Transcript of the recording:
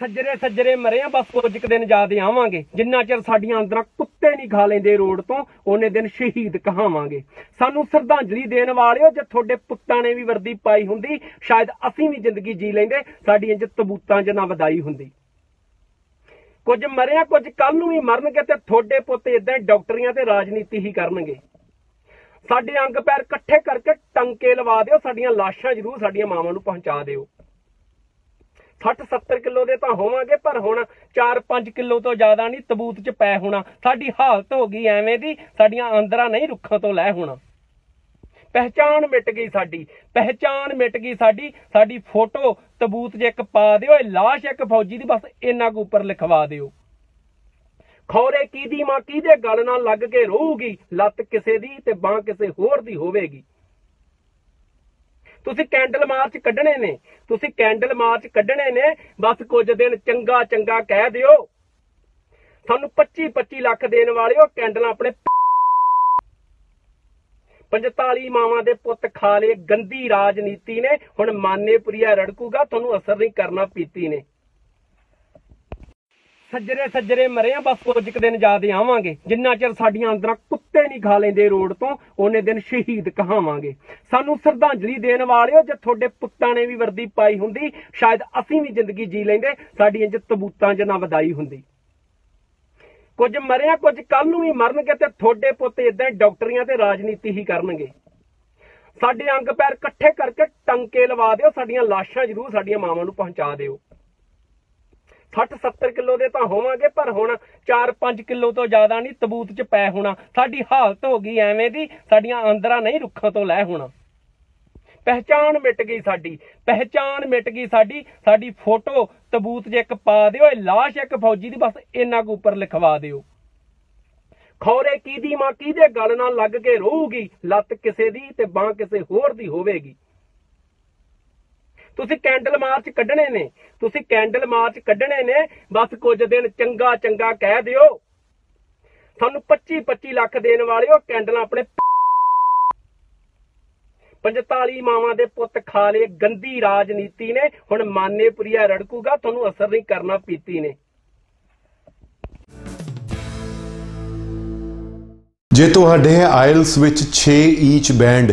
ਸੱਜਰੇ ਸੱਜਰੇ ਮਰੇ ਆ, ਬਸ ਕੁਝ ਕੁ ਦਿਨ ਜਾਦੇ ਆਵਾਂਗੇ। ਜਿੰਨਾ ਚਿਰ ਸਾਡੀਆਂ ਅੰਦਰਾਂ ਕੁੱਤੇ ਨਹੀਂ ਖਾ ਲੈਂਦੇ ਰੋਡ ਤੋਂ, ਉਹਨੇ ਦਿਨ ਸ਼ਹੀਦ ਕਹਾਵਾਂਗੇ। ਸਾਨੂੰ ਸ਼ਰਧਾਂਜਲੀ ਦੇਣ ਵਾਲਿਓ, ਜੇ ਤੁਹਾਡੇ ਪੁੱਤਾਂ ਨੇ ਵੀ ਵਰਦੀ ਪਾਈ ਹੁੰਦੀ, ਸ਼ਾਇਦ ਅਸੀਂ ਵੀ ਜ਼ਿੰਦਗੀ ਜੀ ਲੈਂਦੇ ਸਾਡੀ ਇੰਜ ਤਬੂਤਾਂ 'ਚ ਨਾ ਵਧਾਈ ਹੁੰਦੀ। ਕੁਝ ਮਰਿਆ, ਕੁਝ ਕੱਲ ਨੂੰ ਵੀ ਮਰਨਗੇ ਤੇ ਤੁਹਾਡੇ ਪੁੱਤ ਇਦਾਂ ਡਾਕਟਰੀਆਂ ਤੇ ਰਾਜਨੀਤੀ ਹੀ ਕਰਨਗੇ। ਸਾਡੇ ਅੰਗ ਪੈਰ ਇਕੱਠੇ ਕਰਕੇ ਟੰਕੇ ਲਵਾ ਦਿਓ, ਸਾਡੀਆਂ ਲਾਸ਼ਾਂ ਜ਼ਰੂਰ ਸਾਡੀਆਂ ਮਾਵਾਂ ਨੂੰ ਪਹੁੰਚਾ ਦਿਓ। 60 70 ਕਿਲੋ ਦੇ ਤਾਂ ਹੋਵਾਂਗੇ, ਪਰ ਹੁਣ 4-5 ਕਿਲੋ ਤੋਂ ਜ਼ਿਆਦਾ ਨਹੀਂ, ਤਬੂਤ 'ਚ ਪੈ ਹੋਣਾ। ਸਾਡੀ ਹਾਲਤ ਹੋ ਗਈ ਐਵੇਂ ਦੀ, ਸਾਡੀਆਂ ਅੰਦਰਾਂ ਨਹੀਂ ਰੁੱਖਾਂ ਤੋਂ ਲੈ ਹੋਣਾ। ਪਹਿਚਾਨ ਮਿਟ ਗਈ ਸਾਡੀ ਪਹਿਚਾਨ ਮਿਟ ਗਈ ਸਾਡੀ ਸਾਡੀ ਫੋਟੋ ਤਬੂਤ 'ਚ ਇੱਕ ਪਾ ਦਿਓ, ਇਹ ਲਾਸ਼ ਇੱਕ ਫੌਜੀ ਦੀ, ਬਸ ਇੰਨਾ ਕੁ ਉੱਪਰ ਲਿਖਵਾ ਦਿਓ। ਖੌਰੇ ਕਿਹਦੀ ਮਾਂ ਕਿਹਦੇ ਗਲ ਨਾਲ ਲੱਗ ਕੇ ਰਹੂਗੀ, ਲੱਤ ਕਿਸੇ ਦੀ ਤੇ ਬਾਹ ਕਿਸੇ ਹੋਰ ਦੀ ਹੋਵੇਗੀ। ਤੁਸੀਂ ਕੈਂਡਲ ਮਾਰਚ ਕੱਢਣੇ ਨੇ। ਤੁਸੀਂ ਕੈਂਡਲ ਮਾਰਚ ਕੱਢਣੇ ਨੇ। ਬਸ ਕੁਝ ਦਿਨ ਚੰਗਾ ਚੰਗਾ ਕਹਿ ਦਿਓ। ਤੁਹਾਨੂੰ 25 25 ਲੱਖ ਦੇਣ ਵਾਲੇ ਵਾਲਿਓ ਕੈਂਡਲਾਂ ਆਪਣੇ 45 ਮਾਵਾਂ ਦੇ ਪੁੱਤ ਖਾ ਲਏ। ਗੰਦੀ ਰਾਜਨੀਤੀ ਨੇ। ਹੁਣ ਮਾਨੇਪੁਰੀਆ ਰੜਕੂਗਾ। ਤੁਹਾਨੂੰ ਅਸਰ ਨਹੀਂ ਕਰਨਾ ਪੀਤੀ ਨੇ। ਸੱਜਰੇ ਸੱਜਰੇ ਮਰੇ ਆ, ਬਸ ਕੁਝ ਕੁ ਦਿਨ ਯਾਦ ਆਵਾਂਗੇ। ਜਿੰਨਾ ਚਿਰ ਸਾਡੀਆਂ ਅੰਦਰਾਂ ਕੁੱਤੇ ਨਹੀਂ ਖਾ ਲੈਂਦੇ ਰੋਡ ਤੋਂ, ਉਹਨੇ ਦਿਨ ਸ਼ਹੀਦ ਕਹਾਵਾਂਗੇ। ਸਾਨੂੰ ਸ਼ਰਧਾਂਜਲੀ ਦੇਣ ਵਾਲਿਓ, ਜੇ ਤੁਹਾਡੇ ਪੁੱਤਾਂ ਨੇ ਵੀ ਵਰਦੀ ਪਾਈ ਹੁੰਦੀ, ਸ਼ਾਇਦ ਅਸੀਂ ਵੀ ਜ਼ਿੰਦਗੀ ਜੀ ਲੈਂਦੇ ਸਾਡੀ ਇੰਜ ਤਬੂਤਾਂ 'ਚ ਨਾ ਵਧਾਈ ਹੁੰਦੀ। ਕੁਝ ਮਰਿਆ, ਕੁਝ ਕੱਲ ਨੂੰ ਵੀ ਮਰਨਗੇ ਤੇ ਤੁਹਾਡੇ ਪੁੱਤ ਇਦਾਂ ਡਾਕਟਰੀਆਂ ਤੇ ਰਾਜਨੀਤੀ ਹੀ ਕਰਨਗੇ। ਸਾਡੇ ਅੰਗ ਪੈਰ ਇਕੱਠੇ ਕਰਕੇ ਟੰਕੇ ਲਵਾ ਦਿਓ, ਸਾਡੀਆਂ ਲਾਸ਼ਾਂ ਜ਼ਰੂਰ ਸਾਡੀਆਂ ਮਾਵਾਂ ਨੂੰ ਪਹੁੰਚਾ ਦਿਓ। 60 70 ਕਿਲੋ ਦੇ ਤਾਂ ਹੋਵਾਂਗੇ, ਪਰ ਹੁਣ 4-5 ਕਿਲੋ ਤੋਂ ਜ਼ਿਆਦਾ ਨਹੀਂ ਤਬੂਤ 'ਚ ਪੈ ਹੋਣਾ। ਸਾਡੀ ਹਾਲਤ ਹੋ ਗਈ ਐਵੇਂ ਦੀ, ਸਾਡੀਆਂ ਅੰਦਰਾਂ ਨਹੀਂ ਰੁੱਖਾਂ ਤੋਂ ਲੈ ਹੋਣਾ। ਪਹਿਚਾਨ ਮਿਟ ਗਈ ਸਾਡੀ ਪਹਿਚਾਨ ਮਿਟ ਗਈ ਸਾਡੀ ਸਾਡੀ ਫੋਟੋ ਤਬੂਤ 'ਚ ਇੱਕ ਪਾ ਦਿਓ, ਇਹ ਲਾਸ਼ ਇੱਕ ਫੌਜੀ ਦੀ, ਬਸ ਇੰਨਾ ਕੁ ਉੱਪਰ ਲਿਖਵਾ ਦਿਓ। ਖੌਰੇ ਕਿਹਦੀ ਮਾਂ ਕਿਹਦੇ ਗਲ ਨਾਲ ਲੱਗ ਕੇ ਰਹੂਗੀ, ਲੱਤ ਕਿਸੇ ਦੀ ਤੇ ਬਾਹ ਕਿਸੇ ਹੋਰ ਦੀ ਹੋਵੇਗੀ। ਤੁਸੀਂ ਕੈਂਡਲ ਮਾਰਚ ਕੱਢਣੇ ਨੇ। ਤੁਸੀਂ ਕੈਂਡਲ ਮਾਰਚ ਕੱਢਣੇ ਨੇ। ਬਸ ਕੁਝ ਦਿਨ ਚੰਗਾ ਚੰਗਾ ਕਹਿ ਦਿਓ। ਸਾਨੂੰ 25 25 ਲੱਖ ਦੇਣ ਵਾਲਿਓ ਕੈਂਡਲਾਂ ਆਪਣੇ 45 ਮਾਵਾਂ ਦੇ ਪੁੱਤ ਖਾ ਲਏ, ਗੰਦੀ ਰਾਜਨੀਤੀ ਨੇ। ਹੁਣ ਮਾਨੇਪੁਰੀਆ ਰੜਕੂਗਾ, ਤੁਹਾਨੂੰ ਅਸਰ ਨਹੀਂ ਕਰਨਾ ਪੀਤੀ ਨੇ। ਜੇ ਤੁਹਾਡੇ ਆਇਲਸ ਵਿੱਚ 6 ਈਚ ਬੈਂਡ